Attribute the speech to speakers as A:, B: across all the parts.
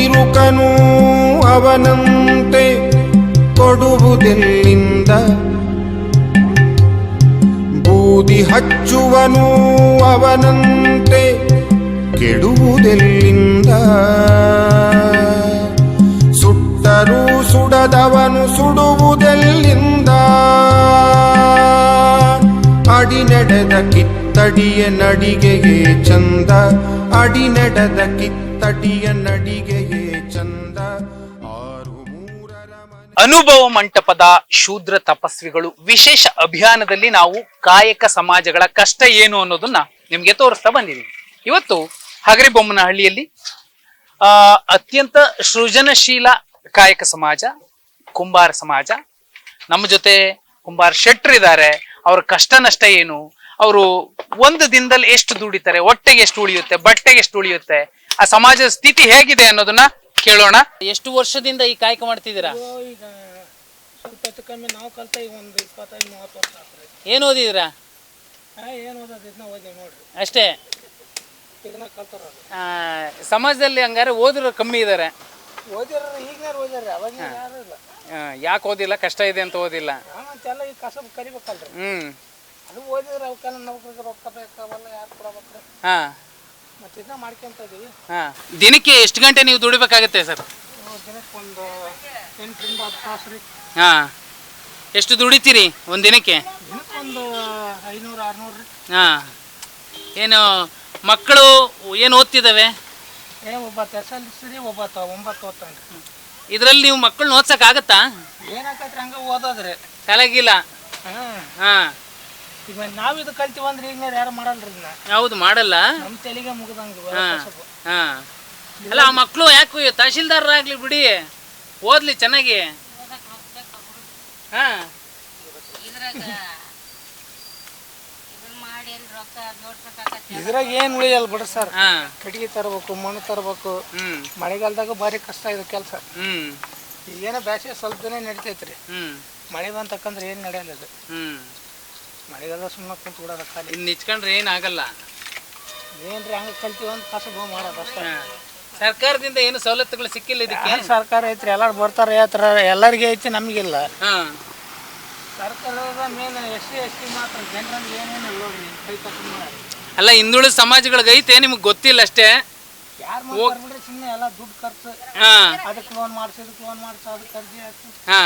A: ಬಿರುಕನು ಅವನಂತೆ ಕೊಡುವುದೆಲ್ಲಿಂದ? ಬೂದಿ ಹಚ್ಚುವನು ಅವನಂತೆ ಕೆಡುವುದೆಲ್ಲಿಂದ? ಸುಟ್ಟರೂ ಸುಡದವನು ಸುಡುವುದೆಲ್ಲಿಂದ? ಅಡಿ ನಡೆದ ಕಿತ್ತಡಿಯ ನಡಿಗೆಗೆ ಚಂದ. ಅಡಿ ನಡೆದ ಕಿತ್ತಡಿಯ ನಡಿಗೆಯೇ ಚಂದ.
B: ಅನುಭವ ಮಂಟಪದ ಶೂದ್ರ ತಪಸ್ವಿಗಳು ವಿಶೇಷ ಅಭಿಯಾನದಲ್ಲಿ ನಾವು ಕಾಯಕ ಸಮಾಜಗಳ ಕಷ್ಟ ಏನು ಅನ್ನೋದನ್ನ ನಿಮ್ಗೆ ತೋರಿಸ್ತಾ ಬಂದಿದ್ದೀವಿ ಇವತ್ತು ಹಗರಿಬೊಮ್ಮನಹಳ್ಳಿಯಲ್ಲಿ, ಆ, ಅತ್ಯಂತ ಸೃಜನಶೀಲ ಕಾಯಕ ಸಮಾಜ, ಕುಂಬಾರ ಸಮಾಜ. ನಮ್ಮ ಜೊತೆ ಕುಂಬಾರ ಶೆಟ್ರ್ ಇದ್ದಾರೆ. ಅವ್ರ ಕಷ್ಟ ನಷ್ಟ ಏನು? ಅವರು ಒಂದು ದಿನದಲ್ಲಿ ಎಷ್ಟು ದುಡಿತಾರೆ ಹೊಟ್ಟೆಗೆ ಎಷ್ಟು ಉಳಿಯುತ್ತೆ ಬಟ್ಟೆಗೆ ಎಷ್ಟು ಉಳಿಯುತ್ತೆ ಆ ಸಮಾಜದ ಸ್ಥಿತಿ ಹೇಗಿದೆ ಅನ್ನೋದನ್ನ ಕೇಳೋಣ. ಎಷ್ಟು ವರ್ಷದಿಂದ ಈ ಕಾಯಕ ಮಾಡ್ತಿದ್ದೀರಾ?
C: ಈಗ ಸ್ವಲ್ಪ ಹೆಚ್ಚು ಕಮ್ಮಿ ನಾವು ಕಲ್ತ ಈಗ ಒಂದು ಇಪ್ಪತ್ತೈದು ಮೂವತ್ತು ವರ್ಷ
B: ಏನ್ ಓದಿದಿರಾ
C: ಹಾಂ ಏನು ಓದೋದು? ಇದನ್ನ ಓದಿ ನೋಡ್ರಿ.
B: ಅಷ್ಟೇ?
C: ಇದನ್ನ
B: ಆ, ಸಮಾಜದಲ್ಲಿ ಹಂಗಾರೆ ಓದಿರೋ ಕಮ್ಮಿ ಇದ್ದಾರೆ
C: ಓದಿರೋ ಈಗಿನಾರು ಓದ್ಯಾರ ಅವಾಗ ಯಾರು ಇಲ್ಲ.
B: ಯಾಕೆ ಓದಿಲ್ಲ? ಕಷ್ಟ ಇದೆ ಅಂತ ಓದಿಲ್ಲ.
C: ಆಮೇಲೆ ಈಗ ಕಸಬ್ ಕರಿಬೇಕಲ್ರಿ.
B: ಹ್ಮ್.
C: ಅದು ಓದಿದ್ರೆ ಅವಕ್ಕೆಲ್ಲ ನೌಕರಿಗೆ ರೊಕ್ಕ ಬೇಕಾವಲ್ಲ ಯಾರು ಕೊಡಬೇಕ್ರಿ
B: ಹಾ.
C: ಮತ್ತೆ ಇದನ್ನ ಮಾಡ್ಕೊಂತ ಇದೀವಿ.
B: ಹಾ. ದಿನಕ್ಕೆ ಎಷ್ಟು ಗಂಟೆ ನೀವು ದುಡಿಬೇಕಾಗತ್ತೆ ಸರ್?
C: ನಾವು ದಿನಕ್ಕೆ ಒಂದು ಎಂಟರಿಂದ ಹತ್ತು ತಾಸು ರೀ.
B: ಹಾ. ಎಷ್ಟು ದುಡಿತೀರಿ ಒಂದ್ ದಿನಕ್ಕೆ?
C: ದಿನಕ್ಕೆ ಒಂದು ಐನೂರು ಆರುನೂರು ರೀ.
B: ಹಾ. ಏನು ಮಕ್ಕಳು ಏನು ಓದ್ತಿದ್ದಾವೆ
C: ಏ ಒಬ್ಬ ಎಸ್ ಎಲ್ ಸಿ ರೀ ಒಬ್ಬ ಒಂಬತ್ತು ಓದ್ತಾನೆ
B: ಇದರಲ್ಲಿ ನೀವು ಮಕ್ಕಳನ್ನ ಓದ್ಸಕ್ ಆಗತ್ತಾ
C: ಏನಾಕತ್ರಿ ಹಂಗೆ ಓದೋದ್ರಿ.
B: ತಲೆಗಿಲ್ಲ?
C: ಹಾಂ
B: ಹಾ.
C: ಈಗ ನಾವು ಇದು ಕಲ್ತೀವಿ ಅಂದ್ರೆ ಈಗಿನ ಯಾರು ಮಾಡಲ್ರಿ ಇದನ್ನ?
B: ಹೌದು ಮಾಡಲ್ಲ.
C: ನಮ್ಮ ತೆಲಿಗೆ ಮುಗ್ದಂಗೆ
B: ಹಾ ಅಲ್ಲ ಆ ಮಕ್ಕಳು ಯಾಕೆ ತಹಶೀಲ್ದಾರರಾಗ್ಲಿ ಬಿಡಿ. ಓದ್ಲಿ ಚೆನ್ನಾಗಿ. ಹಾ.
C: ಇದ್ರಾಗ ಏನ್ ಉಳಿಯಲ್ಲ ಬಿಡ್ರಿ ಸರ್?
B: ಹಾ.
C: ಕಟ್ಟಿಗೆ ತರಬೇಕು ಮಣ್ಣು ತರಬೇಕು.
B: ಹ್ಮ್.
C: ಮಳೆಗಾಲದಾಗ ಭಾರಿ ಕಷ್ಟ ಇದೆ ಕೆಲಸ.
B: ಹ್ಮ್.
C: ಈಗೇನೋ ಬ್ಯಾಸಿಗೆ ಸ್ವಲ್ಪ ದಿನ ನಡಿತೈತ್ರಿ.
B: ಹ್ಮ್.
C: ಮಳೆ ಬಂತಕ್ಕಂದ್ರೆ ಏನ್ ನಡೆಯಲ್ಲ ಅದು.
B: ಹ್ಮ್.
C: ಮಳೆಗಾಲ ಸುಮ್ಮನೆ ಕುಂತು ಬಿಡೋದ ಖಾಲಿ.
B: ಇನ್ ನಿಚ್ಕೊಂಡ್ರೆ ಏನಾಗಲ್ಲ.
C: ಏನ್ರಿ ಹಂಗೆ ಕಲ್ತೀವಿ ಅಂತ ಕಸಬು ಮಾಡೋದು ಅಷ್ಟೇ.
B: ಸರ್ಕಾರದಿಂದ ಏನು ಸವಲತ್ತುಗಳು ಸಿಕ್ಕಿಲ್ಲ ಇದಕ್ಕೆ?
C: ಏನು ಸರ್ಕಾರ ಐತ್ರಿ? ಎಲ್ಲಾರು ಬರ್ತಾರೆ ಯಾತ್ರ ಎಲ್ಲರಿಗೆ ಐತಿ ನಮಗಿಲ್ಲ.
B: ಹಾ.
C: ಸರ್ಕಾರದ main S C S T ಮಾತ್ರ. ಜನರಲ್ಲಿ ಏನೇನು ನೋಡ್ರಿ ಕೈ
B: ಅಲ್ಲ ಹಿಂದುಳಿದ ಸಮಾಜಗಳಿಗೆ ಐತೆ ನಿಮ್ಗೆ ಗೊತ್ತಿಲ್ಲ ಅಷ್ಟೇ?
C: ಯಾರು ಮಾಡ್ತಾರೆ ಬಿಡ್ರಿ ಸುಮ್ಮನೆ ಎಲ್ಲ ದುಡ್ಡು ಖರ್ಚು.
B: ಹಾ.
C: ಅದಕ್ಕೆ ಲೋನ್ ಮಾಡಿಸಿ ಇದಕ್ಕೆ ಲೋನ್ ಮಾಡಿಸಿ ಅದಕ್ಕೆ ಅರ್ಜಿ ಹಾಕಿ
B: ಹಾ.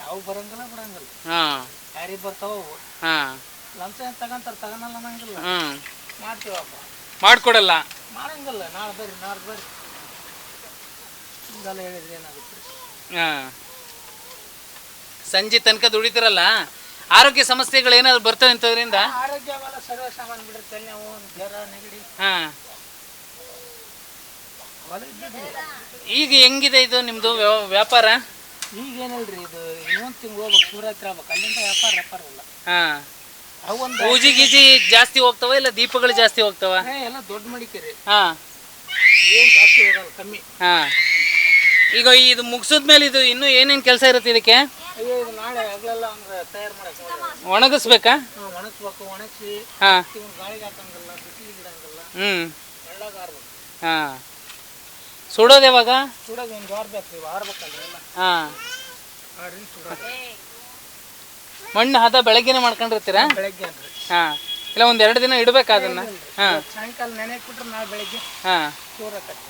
C: ಯಾವ ಬರಂಗಿಲ್ಲ ಬಿಡಂಗಿಲ್ಲ
B: ಹಾ.
C: ಯಾರಿಗೆ ಬರ್ತಾವ ಅವು
B: ಹಾ.
C: ಲಂಚ ಏನ್ ತಗಂತಾರ ತಗನಲ್ಲ ಅನ್ನಂಗಿಲ್ಲ.
B: ಹ್ಮ್.
C: ಮಾಡ್ತೀವಪ್ಪ.
B: ಮಾಡ್ಕೊಡಲ್ಲ.
C: ಮಾಡಂಗಿಲ್ಲ. ನಾಳೆ ಬರ್ರಿ ನಾಳೆ ಬರ್ರಿ. ಹಿಂಗೆಲ್ಲ ಹೇಳಿದ್ರೆ ಏನಾಗುತ್ತೆ?
B: ಹಾ. ಸಂಜೆ ತನಕ ದುಡಿತಿರಲ್ಲ? ಆರೋಗ್ಯ ಸಮಸ್ಯೆಗಳು ಏನಾದ್ರು ಬರ್ತವೆ ಅಂತದ್ರಿಂದ
C: ಆರೋಗ್ಯ ಅವೆಲ್ಲ ಸರ್ವೇ ಸಾಮಾನು ಬಿಡುತ್ತೆ. ನಾವು ಜ್ವರ ನೆಗಡಿ.
B: ಹಾ.
C: ಅವೆಲ್ಲ
B: ಈಗ ಹೆಂಗಿದೆ ಇದು ನಿಮ್ದು ವ್ಯವ- ವ್ಯಾಪಾರ?
C: ಈಗ ಏನಿಲ್ರಿ ಇದು ಇನ್ನೊಂದು ತಿಂಗಳು ಹೋಗ್ಬೇಕು ಶಿವರಾತ್ರಿ ಆಗ್ಬೇಕು. ಅಲ್ಲಿಂದ ವ್ಯಾಪಾರ ವ್ಯಾಪಾರ ಇಲ್ಲ.
B: ಹಾ.
C: ಅವು ಒಂದು
B: ಪೂಜೆ ಗೀಜಿ ಜಾಸ್ತಿ ಹೋಗ್ತಾವ ಇಲ್ಲ ದೀಪಗಳು ಜಾಸ್ತಿ ಹೋಗ್ತವ?
C: ಎಲ್ಲ ದೊಡ್ಡ ಮಡಿಕೇರಿ
B: ಹಾ.
C: ಏನು ಜಾಸ್ತಿ ಹೋಗಲ್ಲ ಕಮ್ಮಿ.
B: ಹಾ. ಈಗ ಇದು ಮುಗಿಸಿದ್ಮೇಲೆ ಇದು ಇನ್ನೂ ಏನೇನ್ ಕೆಲಸ ಇರುತ್ತೆ ಇದಕ್ಕೆ?
C: ಅಯ್ಯೋ ಇದು ನಾಳೆ ಹಗಲೆಲ್ಲ ಅಂದ್ರೆ ತಯಾರು ಮಾಡಕ್ಕೆ
B: ಒಣಗಿಸ್ಬೇಕಾ?
C: ಹಾಂ ಒಣಗಿಸ್ಬೇಕು ಒಣಗಿಸಿ.
B: ಹಾ.
C: ಗಾಳಿಗೆ ಹಾಕಂಗಿಲ್ಲ ಬಿಸಿಲಿಗೆ ಇಡಂಗಿಲ್ಲ
B: ಹ್ಮ್.
C: ಎಳ್ಳಾಗ ಆರ್ಬೇಕು
B: ಹಾ. ಸುಡೋದು ಯಾವಾಗ?
C: ಸುಡೋದು ಒಂದು ವಾರ ಬೇಕು ನೀವು ಆರ್ಬೇಕಲ್ರಿ ಎಲ್ಲ.
B: ಹಾ.
C: ಆರಿಂದ ಸುಡೋದು.
B: ಮಣ್ಣು ಹದ ಬೆಳಗ್ಗೆನೆ ಮಾಡ್ಕೊಂಡಿರ್ತೀರಾ?
C: ಬೆಳಗ್ಗೆ ಅನ್ರಿ
B: ಹಾ. ಇಲ್ಲ ಒಂದ್ ಎರಡು ದಿನ ಇಡಬೇಕು ಅದನ್ನ? ಹಾಂ.
C: ಸಾಯಂಕಾಲ ನೆನೆ ಬಿಟ್ರೆ ನಾಳೆ ಬೆಳಗ್ಗೆ
B: ಹಾಂ.
C: ಸೂರಕತ್ತಿ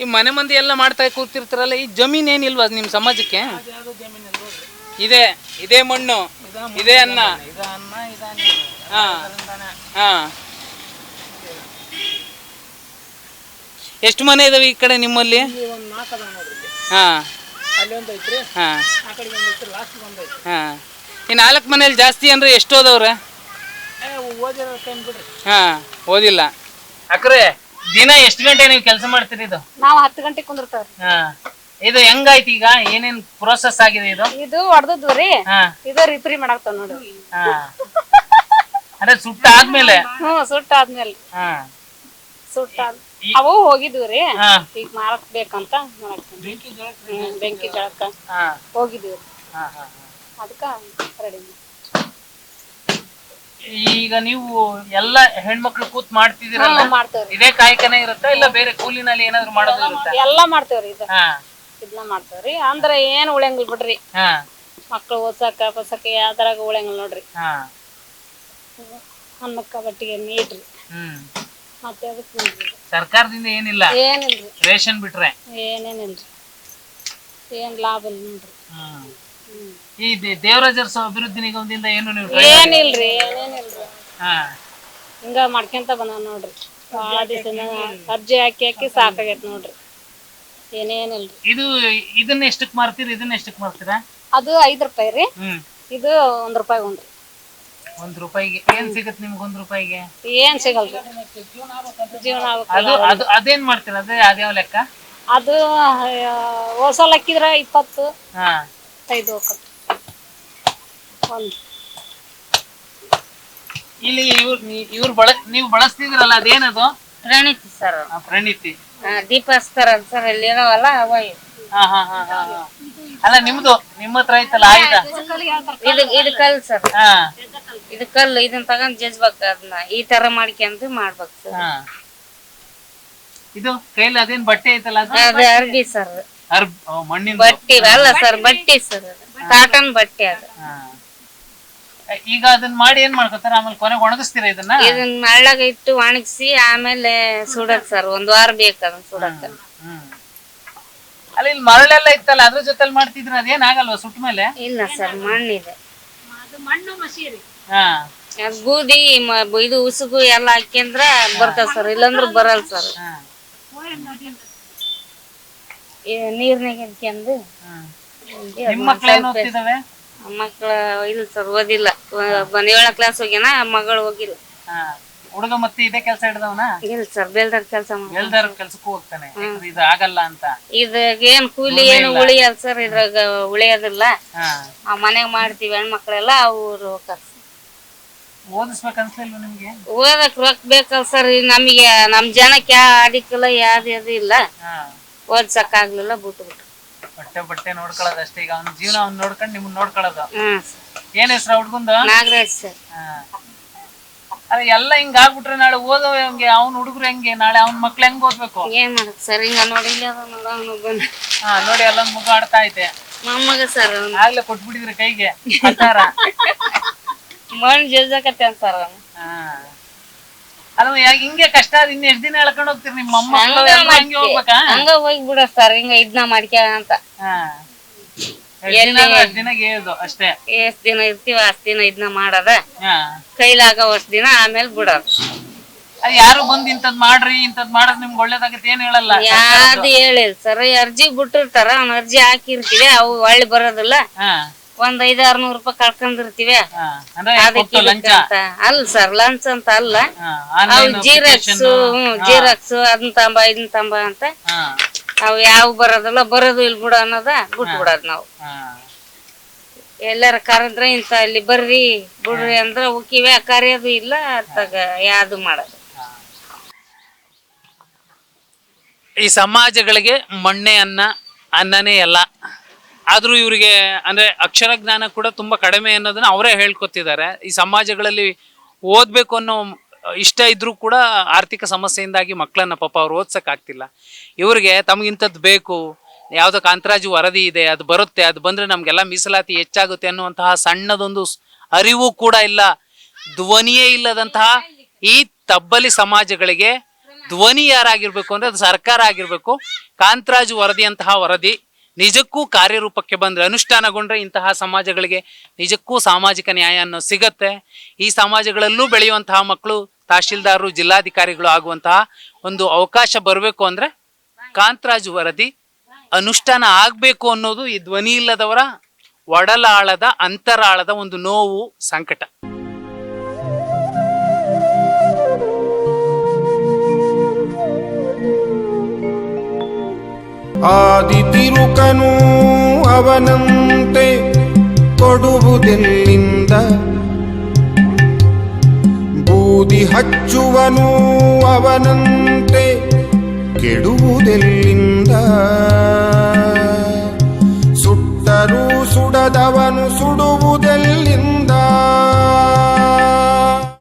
B: ಈ ಮನೆ ಮಂದಿ ಎಲ್ಲ ಮಾಡ್ತಾ ಕೂತಿರ್ತಾರಲ್ಲ ಈ ಜಮೀನ್ ಏನಿಲ್ವಾ ನಿಮ್ ಸಮಾಜಕ್ಕೆ? ಇದೆ ಇದೇ ಮಣ್ಣು
C: ಇದಾ
B: ಅನ್ನ. ಹಾ. ಹಾ. ಎಷ್ಟು ಮನೆ ಇದಾವೆ ಈ ಕಡೆ ನಿಮ್ಮಲ್ಲಿ?
C: ಒಂದು ನಾಲ್ಕು ನೋಡ್ರಿ.
B: ಹಾ.
C: ಅಲ್ಲಿ ಒಂದು ಐತ್ರಿ.
B: ಹಾ.
C: ಆ ಕಡೆಗೆ ಒಂದು ಐತ್ರಿ ಲಾಸ್ಟ್ ಒಂದು ಐತ್ರಿ.
B: ಹಾ. ಈ ನಾಲ್ಕು ಮನೇಲಿ ಜಾಸ್ತಿ ಅಂದ್ರೆ ಎಷ್ಟು ಓದವ್ರೆ
C: ಏ ಓದಿರೋ ಟೈಮ್ ಬಿಡ್ರಿ.
B: ಹಾ ಓದಿಲ್ಲ. ಅಕ್ರೆ ದಿನ ಎಷ್ಟು ಗಂಟೆ ನೀವು ಕೆಲಸ ಮಾಡ್ತೀರಿ ಇದು?
D: ನಾವು ಹತ್ತು ಗಂಟೆ ಕುಂದಿರ್ತೇವ್ರಿ.
B: ಹಾ. ಇದು ಹೆಂಗಾಯ್ತು ಈಗ? ಏನೇನ್ ಪ್ರೋಸೆಸ್ ಆಗಿದೆ ಇದು?
D: ಇದು ಹೊಡ್ದದ್ವು ರೀ.
B: ಹಾ.
D: ಇದು ರಿಪೇರಿ ಮಾಡಾಕ್ತಾವ್ ನೋಡ್ರಿ.
B: ಹಾ. ಅಂದ್ರೆ ಸುಟ್ಟ ಆದ್ಮೇಲೆ?
D: ಹ್ಮ್ ಸುಟ್ಟ ಆದ್ಮೇಲೆ.
B: ಹಾ.
D: ಸುಟ್ಟ ಆದ್- ಅವು ಹೋಗಿದ್ವು ರೀ.
B: ಹಾ.
D: ಈಗ ಮಾರಕ್ ಬೇಕಂತ
C: ಬೆಂಕಿ ಜಳಕ
D: ಹ್ಮ್ ಬೆಂಕಿ ಜಳಕ
B: ಹಾ.
D: ಹೋಗಿದ್ವಿ
B: ಹಾ ಹಾ
D: ಅದಕ್ಕ ರೆಡಿ
B: ಈಗ ನೀವು ಎಲ್ಲ ಹೆಣ್ಮಕ್ಳು ಕೂತ್ ಮಾಡ್ತಿದ್ದೀರಲ್ಲ?
D: ಹಾ, ಮಾಡ್ತೇವ್ರಿ.
B: ಇದೇ ಕಾಯಕನೇ ಇರುತ್ತಾ ಇಲ್ಲ ಬೇರೆ ಕೂಲಿನಲ್ಲಿ ಏನಾದ್ರು ಮಾಡೋದು ಇರುತ್ತಾ?
D: ಎಲ್ಲಾ ಮಾಡ್ತೇವ್ರಿ ಇದ.
B: ಹಾ.
D: ಇದನ್ನ ಮಾಡ್ತೇವ್ರಿ. ಅಂದ್ರ ಏನ್ ಉಳಿಯಂಗಿಲ್ಲ ಬಿಡ್ರಿ.
B: ಹಾ.
D: ಮಕ್ಳು ಓದ್ಸಕ ಪಸಕ್ಕ ಯಾವ್ದ್ರಾಗ ಉಳಿಯಂಗಿಲ್ಲ ನೋಡ್ರಿ.
B: ಹಾ.
D: ಅನ್ನಕ್ಕ ಬಟ್ಟಿಗೆ ನೀಟ್ರಿ.
B: ಹ್ಮ್.
D: ಮತ್ತೆ ಅದಕ್ಕೆ ನೋಡ್ರಿ
B: ಸರ್ಕಾರದಿಂದ ಏನಿಲ್ಲ.
D: ಏನಿಲ್ರಿ?
B: ರೇಷನ್ ಬಿಟ್ರೆ.
D: ಏನೇನಿಲ್ರಿ? ಏನ್ ಲಾಭ ಇಲ್ಲ ನೋಡ್ರಿ.
B: ಹ್ಮ್
D: ಹ್ಮ್.
B: ಈ ದೇ- ದೇವರಾಜ ಅರಸು ಅಭಿವೃದ್ಧಿ ನಿಗಮದಿಂದ ಏನು ನೀವು try
D: ಏನಿಲ್ರಿ ಏನೇನಿಲ್ರಿ?
B: ಹಾ.
D: ಹಿಂಗ ಮಾಡ್ಕೊಂತ ಬಂದ ನೋಡ್ರಿ. ಭಾಳ ದಿವಸ ಅರ್ಜಿ ಹಾಕಿ ಹಾಕಿ ಸಾಕಾಗೈತ್ ನೋಡ್ರಿ. ಏನೇನಿಲ್ರಿ?
B: ಇದು ಇದನ್ನ ಎಷ್ಟಕ್ ಮಾರ್ತೀರಿ ಇದನ್ನ ಎಷ್ಟಕ್ ಮಾರ್ತೀರಾ?
D: ಅದು ಐದ್ ರೂಪಾಯಿ ರೀ.
B: ಹ್ಮ್.
D: ಇದು ಒಂದ್ ರೂಪಾಯಿ ಒಂದ್ರಿ
B: ಒಂದ್ ರೂಪಾಯಿಗೆ. ಏನ್ ಸಿಗತ್ ನಿಮ್ಗೆ ಒಂದ್ ರೂಪಾಯಿಗೆ?
D: ಏನ್ ಸಿಗಲ್ರಿ ಜೀವನ.
B: ಅದು ಅದು ಅದೇನ್ ಮಾಡ್ತೀರಾ? ಅದೇ ಅದ್ಯಾವ ಲೆಕ್ಕ?
D: ಅದು ಹೋಸಲ್ ಹಾಕಿದ್ರ ಇಪ್ಪತ್ತು
B: ಹಾ.
D: ಐದು ಒಂದ್.
B: ಇಲ್ಲಿ ಇವ್ರ ಇವ್ರು ಬಳ ನೀವು ಬಳಸ್ತಿದ್ರಲ್ಲ ಅದೇನದು?
E: ಪ್ರಣೀತಿ ಸರ್.
B: ಆ, ಪ್ರಣೀತಿ.
E: ದೀಪಾಸ್ಕರ್ ಅಂತ ಸರ್ ಅಲ್ಲಿ ಇದಾವಲ್ಲ ಅವ ಇವು.
B: ಹಾ ಹಾ ಹಾ ಹಾ ಹಾ. ಅಲ್ಲ ನಿಮ್ದು ನಿಮ್ಮ ಹತ್ರ ಐತಲ್ಲ ಆಯುಧ
E: ಇದು ಇದು ಕಲ್ ಸರ್.
B: ಹಾ.
E: ಇದು ಕಲ್ಲು ಇದನ್ನ ತಗೊಂಡ್ ಜಜ್ಬೇಕು ಅದನ್ನ. ಈ ತರ ಮಾಡ್ಕೊಂಡು ಮಾಡ್ಬೇಕು ಸರ್.
B: ಹಾ. ಇದು ಕೈಲಿ ಅದೇನ್ ಬಟ್ಟೆ ಐತಲ್ಲ ಅದು?
E: ಅದು ಅರ್ಬಿ ಸರ್.
B: ಅರ್ಬ್ ಓ, ಮಣ್ಣಿಂದ.
E: ಬಟ್ಟಿ ಅಲ್ಲ ಸರ್ ಬಟ್ಟಿ ಸರ್ ಕಾಟನ್ ಬಟ್ಟೆ ಅದು.
B: ಹಾ. ಈಗ ಅದನ್ನ ಮಾಡಿ ಏನ್ ಮಾಡ್ಕೊತಾರ? ಆಮೇಲೆ ಕೊನೆಗೆ ಒಣಗಿಸ್ತೀರಾ ಇದನ್ನ?
E: ಇದನ್ನ ಹಳ್ಳಾಗ ಇಟ್ಟು ಒಣಗಿಸಿ ಆಮೇಲೆ ಸುಡಕ್ ಸರ್. ಒಂದ್ ವಾರ ಬೇಕು ಅದನ್ನ ಸುಡಕ್.
B: ಹ್ಮ್. ಅಲ್ಲ ಇಲ್ಲಿ ಮರಳೆಲ್ಲ ಇತ್ತಲ್ಲ ಅದ್ರ ಜೊತೆಲಿ ಮಾಡ್ತಿದ್ರ ಅದೇನಾಗಲ್ವಾ ಸುಟ್ಟ ಮೇಲೆ?
E: ಇಲ್ಲ ಸರ್ ಮಣ್ಣಿದೆ.
B: ಹಾ.
E: ಅದ್ ಬೂದಿ ಮ- ಇದು ಉಸುಗು ಎಲ್ಲ ಹಾಕ್ಯಂದ್ರ ಬರ್ತಾವ ಸರ್ ಇಲ್ಲಾಂದ್ರ ಬರಲ್ಲ ಸರ್.
B: ಹಾ.
E: ನೀರ್ನಾಗ.
B: ನಿಮ್ ಏನ್ ಓದ್ತಿದಾವೆ?
E: ಮಕ್ಳ ಇಲ್ಲ ಸರ್ ಓದಿಲ್ಲ. ಮನೆಯೊಳ ಏಳನೇ ಕ್ಲಾಸ್ ಹೋಗ್ಯಾನ ಮಗಳು ಹೋಗಿಲ್ಲ.
B: ಹಾ. ಹುಡುಗ ಮತ್ತೆ ಇದೇ ಕೆಲಸ ಹಿಡ್ದವನ?
E: ಇಲ್ಲ ಸರ್ ಬೇಲ್ದಾರ್ ಕೆಲಸ ಮಾಡಿ
B: ಎಲ್ದಾರ ಕೆಲ್ಸಕ್ಕೂ ಹೋಗ್ತಾನೆ. ಯಾಕಂದ್ರೆ ಇದು ಆಗಲ್ಲ ಅಂತ.
E: ಏನ್ ಕೂಲಿ ಏನು ಉಳಿಯಲ್ಲ ಸರ್ ಇದ್ರಾಗ ಉಳಿಯೋದಿಲ್ಲ.
B: ಹಾ.
E: ಆ ಮನೆಗ್ ಮಾಡ್ತೀವಿ ಹೆಣ್ಮಕ್ಳೆಲ್ಲ ಅವ್ರು ಹೋಗ್ತಾರ
B: ಓದಿಸ್ಬೇಕು ಅನ್ಸ್ಲಿಲ್ವ ನಿಮ್ಗೆ?
E: ಓದಕ್ ರೊಕ್ಕ ಬೇಕಲ್ಲ ಸರ್ ನಮಗೆ ನಮ್ ಜನಕ್ಕೆ ಯಾ ಅದಿಕ್ಕಿಲ್ಲ ಯಾವ್ದು ಅದು ಇಲ್ಲ.
B: ಹಾ.
E: ಓದ್ಸಕ್ ಆಗ್ಲಿಲ್ಲ ಬಿಟ್ಟು ಬಿಟ್ಟು
B: ಬಟ್ಟೆ ಬಟ್ಟೆ ನೋಡ್ಕೊಳ್ಳೋದು ಅಷ್ಟೇ. ಈಗ ಅವ್ನ ಜೀವನ ಅವ್ನ್ ನೋಡ್ಕೊಂಡು ನಿಮ್ಮನ್ನ ನೋಡ್ಕೊಳ್ಳೋದು.
E: ಹ್ಮ್.
B: ಏನ್ ಹೆಸ್ರು ಹುಡ್ಗಂದು?
E: ನಾಗರಾಜ್ ಸರ್
B: ಹಾ. ಅಲ್ಲ ಎಲ್ಲ ಹಿಂಗ ಆಗ್ಬಿಟ್ರೆ ನಾಳೆ ಓದೋ ಹೆಂಗೆ ಅವ್ನ ಹುಡುಗರು ಹೆಂಗೆ? ನಾಳೆ ಅವ್ನ ಮಕ್ಳು ಹೆಂಗ್ ಓದ್ಬೇಕು?
E: ಏನ್ ಮಾಡಕ್ ಸರ್? ಹಿಂಗ ನೋಡಿ ಇಲ್ಲಿ ಅದ ನೋಡ ಅವ್ನು ಬಂದ
B: ಹಾ ನೋಡಿ ಎಲ್ಲ ಮುಗ ಆಡ್ತಾ ಐತೆ
E: ಮೊಮ್ಮಗ ಸರ್ ಅವ್ನು.
B: ಆಗ್ಲೇ ಕೊಟ್ಬಿಟ್ಟಿದ್ರೆ ಕೈಗೆ ಹತ್ತಾರ
E: ಮಣ್ಣು ಜಜ್ಜಕತ್ತೇನ್ ಸರ್ ಅವ್ನು.
B: ಹಾ. ಅಲ್ಲ ಯಾಕೆ ಹಿಂಗೆ ಕಷ್ಟ ಆದ್ ಇನ್ನ ಎಷ್ಟ್ ದಿನ ಎಳ್ಕೊಂಡ್ ಹೋಗ್ತೀರಿ ನಿಮ್ಮ ಅಮ್ಮ
E: ಹಂಗ
B: ಹೋಗ್ಬೇಕಾ
E: ಹಂಗ ಹೋಗಿ ಬಿಡ ಸರ್ ಹಿಂಗ ಇದ್ನ ಮಾಡ್ಕ್ಯ ಅಂತ.
B: ಹಾ. ಅಷ್ಟ್.
E: ಎಷ್ಟ್ ದಿನ ಇರ್ತೀವ ಅಷ್ಟ್ ದಿನ ಇದನ್ನ ಮಾಡದ. ಕೈಲಾಗ ಅಷ್ಟ್ ದಿನ ಆಮೇಲೆ ಬಿಡೋದು.
B: ಯಾರು ಬಂದ್ ಇಂತದ್ ಮಾಡ್ರಿ ಇಂತದ್ ಮಾಡೋದ್ ನಿಮ್ಗೆ ಒಳ್ಳೇದಾಗತ್ತೆ ಏನ್ ಹೇಳಲ್ಲ.
E: ಯಾರು ಹೇಳಿಲ್ಲ ಸರ್ ಅರ್ಜಿ ಬಿಟ್ಟಿರ್ತಾರ ಅವ್ನ ಅರ್ಜಿ ಹಾಕಿರ್ತೀವಿ ಅವು ಒಳ್ಳೆ ಬರೋದಿಲ್ಲ. ಒಂದ್ ಐದ್ ಆರ್ನೂರ್ ರೂಪಾಯಿ ಕಳ್ಕೊಂಡಿರ್ತೀವಿ. ಅಲ್ಲ ಸರ್ ಲಂಚ್ ಅಂತ ಅಲ್ಲ. ಅವು ಜೀರಾಕ್ಸ್ ಜೀರಾಕ್ಸ್ ಅದನ್ನ ತಂಬ ಇದನ್ನ ತಂಬ ಅಂತ. ಅವು ಯಾವ ಬರೋದಿಲ್ಲ ಬರೋದು ಇಲ್ ಬಿಡ ಅನ್ನೋದ ಬಿಟ್ಟು ಬಿಡೋದು ನಾವು. ಎಲ್ಲಾರ ಕರೆದ್ರ ಇಂತ ಇಲ್ಲಿ ಬರ್ರಿ ಬಿಡ್ರಿ ಅಂದ್ರ ಉಕ್ಕಿವೆ ಕರೆಯೋದು ಇಲ್ಲ ಅತ್ತಾಗ ಯಾವ್ದು ಮಾಡೋದು.
B: ಈ ಸಮಾಜಗಳಿಗೆ ಮಣ್ಣೆ ಅನ್ನ ಅನ್ನನೇ ಎಲ್ಲ. ಆದ್ರೂ ಇವರಿಗೆ ಅಂದ್ರೆ ಅಕ್ಷರ ಜ್ಞಾನ ಕೂಡ ತುಂಬಾ ಕಡಿಮೆ ಅನ್ನೋದನ್ನ ಅವರೇ ಹೇಳ್ಕೊತಿದ್ದಾರೆ. ಈ ಸಮಾಜಗಳಲ್ಲಿ ಓದ್ಬೇಕು ಅನ್ನೋ ಇಷ್ಟ ಇದ್ರೂ ಕೂಡ ಆರ್ಥಿಕ ಸಮಸ್ಯೆಯಿಂದಾಗಿ ಮಕ್ಕಳನ್ನ ಪಾಪ ಅವ್ರು ಓದ್ಸಕ್ ಆಗ್ತಿಲ್ಲ ಇವ್ರಿಗೆ ತಮಗಿಂಥದ್ದು ಬೇಕು, ಯಾವುದೋ ಕಾಂತರಾಜು ವರದಿ ಇದೆ, ಅದು ಬರುತ್ತೆ, ಅದು ಬಂದ್ರೆ ನಮ್ಗೆಲ್ಲ ಮೀಸಲಾತಿ ಹೆಚ್ಚಾಗುತ್ತೆ ಅನ್ನುವಂತಹ ಸಣ್ಣದೊಂದು ಅರಿವು ಕೂಡ ಇಲ್ಲ. ಧ್ವನಿಯೇ ಇಲ್ಲದಂತಹ ಈ ತಬ್ಬಲಿ ಸಮಾಜಗಳಿಗೆ ಧ್ವನಿ ಯಾರಾಗಿರ್ಬೇಕು ಅಂದ್ರೆ ಅದು ಸರ್ಕಾರ ಆಗಿರ್ಬೇಕು. ಕಾಂತರಾಜು ವರದಿಯಂತಹ ವರದಿ ನಿಜಕ್ಕೂ ಕಾರ್ಯರೂಪಕ್ಕೆ ಬಂದರೆ ಅನುಷ್ಠಾನಗೊಂಡ್ರೆ ಇಂತಹ ಸಮಾಜಗಳಿಗೆ ನಿಜಕ್ಕೂ ಸಾಮಾಜಿಕ ನ್ಯಾಯ ಅನ್ನೋ ಸಿಗತ್ತೆ. ಈ ಸಮಾಜಗಳಲ್ಲೂ ಬೆಳೆಯುವಂತಹ ಮಕ್ಕಳು, ತಹಶೀಲ್ದಾರರು, ಜಿಲ್ಲಾಧಿಕಾರಿಗಳು ಆಗುವಂತಹ ಒಂದು ಅವಕಾಶ ಬರಬೇಕು ಅಂದರೆ ಕಾಂತರಾಜು ವರದಿ. ಅನುಷ್ಠಾನ ಆಗಬೇಕು ಅನ್ನೋದು ಈ ಧ್ವನಿ ಇಲ್ಲದವರ ಒಡಲಾಳದ, ಅಂತರಾಳದ ಒಂದು ನೋವು, ಸಂಕಟ.
A: ಆದಿತಿರುಕನು ಅವನಂತೆ ಕೊಡುವುದೆಲ್ಲಿಂದ? ಬೂದಿ ಹಚ್ಚುವನು ಅವನಂತೆ ಕೆಡುವುದೆಲ್ಲಿಂದ? ಸುಟ್ಟರೂ ಸುಡದವನು ಸುಡುವುದೆಲ್ಲ